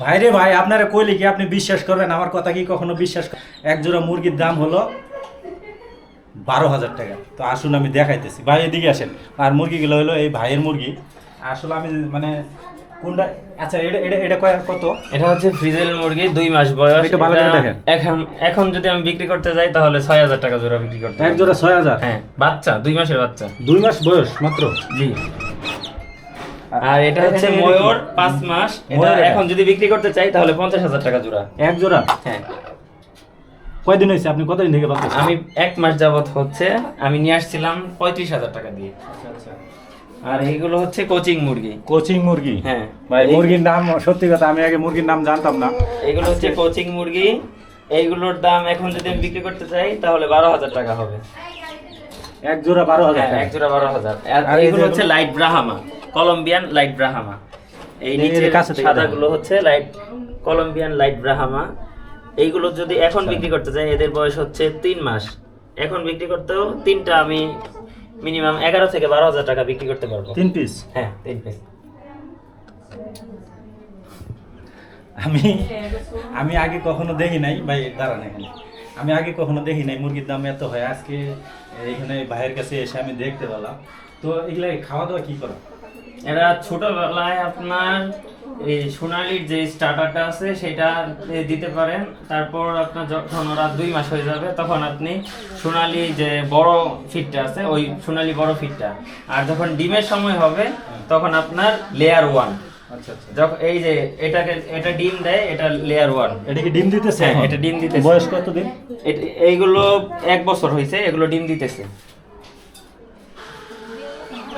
ভাইরে ভাই আপনারা কইলে কি আপনি বিশ্বাস করবেন? আমার কথা কি কখনো বিশ্বাস এক জোড়া মুরগির দাম হলো বারো হাজার টাকা। তো আসুন আমি দেখাইতেছি। ভাই এদিকে আসেন। আর মুরগিগুলো হলো এই ভাইয়ের মুরগি। আসলে আমি মানে কোনটা আচ্ছা এটা এটা এটা কয়- কত? এটা হচ্ছে ফ্রিজেল মুরগি দুই মাস বয়স। একটু ভালো করে দেখেন। এখন এখন যদি আমি বিক্রি করতে যাই তাহলে ছয় হাজার টাকা জোড়া বিক্রি করতে এক জোড়া ছয় হাজার? হ্যাঁ বাচ্চা দুই মাসের বাচ্চা। দুই মাস বয়স মাত্র? জি। আর এটা হচ্ছে ময়ূর পাঁচ মাস। এটা এখন যদি বিক্রি করতে চাই তাহলে পঞ্চাশ হাজার টাকা জোড়া। এক জোড়া? হ্যাঁ। কয়দিন হয়েছে? আপনি কতদিন থেকে পাচ্ছেন আমি এক মাস যাবত হচ্ছে আমি নিয়ে আসছিলাম পঁয়ত্রিশ হাজার টাকা দিয়ে। আচ্ছা, আর এইগুলো হচ্ছে কোচিং মুরগি। কোচিং মুরগি? হ্যাঁ। ভাই মুরগির নাম সত্যি কথা আমি আগে মুরগির নাম জানতাম না। এইগুলো হচ্ছে কোচিং মুরগি। এইগুলোর দাম এখন যদি আমি বিক্রি করতে চাই তাহলে বারো হাজার টাকা হবে। এক জোড়া বারো হাজার হ্যাঁ এক জোড়া বারো হাজার। আর যে হচ্ছে light Brahma. Colombian light Brahma এই নিচে সাদাগুলো হচ্ছে লাইট কলম্বিয়ান লাইট ব্রাহামা এইগুলো যদি এখন আচ্ছা। বিক্রি করতে চাই এদের বয়স হচ্ছে তিন মাস। এখন বিক্রি করতেও তিনটা আমি মিনিমাম এগারো থেকে বারো হাজার টাকা বিক্রি করতে পারব। তিন পিস হ্যাঁ তিন পিস আমি আমি আগে কখনো দেখি নাই ভাই দাঁড়ান এখানে। আমি আগে কখনো দেখি নাই মুরগির দাম এত হয়। আজকে এখানে ভাইয়ের কাছে এসে আমি দেখতে পেলাম। তো এগুলা খাওয়া দাওয়া কি করা? এরা ছোটবেলায় আপনার এই সোনালির যে স্টার্টারটা আছে সেটা দিতে পারেন। তারপর আপনার যখন ওরা দুই মাস হয়ে যাবে তখন আপনি সোনালি যে বড় ফিটটা আছে ওই সোনালি বড় ফিটটা। আর যখন ডিমের সময় হবে তখন আপনার লেয়ার ওয়ান যখন এই যে এটাকে এটা ডিম দেয় এটা লেয়ার ওয়ান এটা কি ডিম দিতেছে? হ্যাঁ, এটা ডিম দিতেছে। বয়স কত দিন? এইগুলো এক বছর হয়েছে এগুলো ডিম দিতেছে।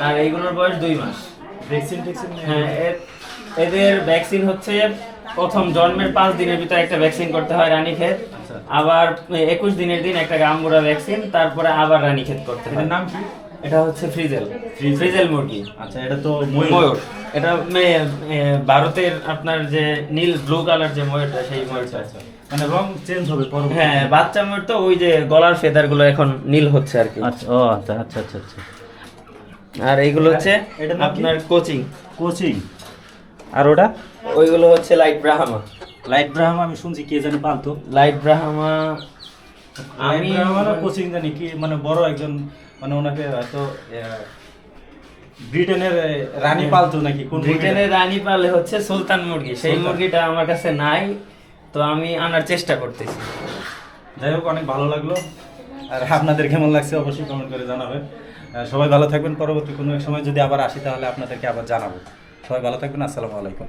আর এইগুলোর বয়স দুই মাস। ভ্যাকসিন হ্যাঁ এদের ভ্যাকসিন হচ্ছে প্রথম জন্মের পাঁচ দিনের ভিতরে একটা ভ্যাকসিন করতে হয় রানীক্ষেত। আচ্ছা। আবার একুশ দিনের দিন একটা গাম্বুরা ভ্যাকসিন তারপরে আবার রানীক্ষেত করতে হয়। নাম কি? এটা হচ্ছে ফ্রিজেল। ফ্রিজেল। মুরগি। আচ্ছা এটা তো ময়ূর। এটা ভারতের আপনার যে নীল ব্লু কালার যে ময়ূরটা সেই ময়ূরটা আচ্ছা মানে রং চেঞ্জ হবে পরবর্তী হ্যাঁ বাচ্চা ময়ূর তো ওই যে গলার ফেদারগুলো এখন নীল হচ্ছে আর কি। আচ্ছা ও আচ্ছা আচ্ছা আচ্ছা আচ্ছা। আর এইগুলো হচ্ছে নাম কি? আপনার কোচিং। কোচিং। আর ওটা? ওইগুলো হচ্ছে লাইট ব্রাহামা। লাইট ব্রাহাম আমি শুনছি কে জানি পালতো। লাইট ব্রাহামা আমি আমি কোচিং জানি কি মানে বড় একজন মানে ওনাকে হয়তো ব্রিটেনের রানী পালতো নাকি? কোন ব্রিটেনের রানী পালে হচ্ছে সুলতান মুরগি। সেই মুরগিটা আমার কাছে নাই তো আমি আনার চেষ্টা করতেছি। যাই হোক অনেক ভালো লাগল। আর আপনাদের কেমন লাগছে অবশ্যই কমেন্ট করে জানাবেন। সবাই ভালো থাকবেন। পরবর্তী কোনো এক সময় যদি আবার আসি তাহলে আপনাদেরকে আবার জানাব। সবাই ভালো থাকবেন। আসসালামু আলাইকুম।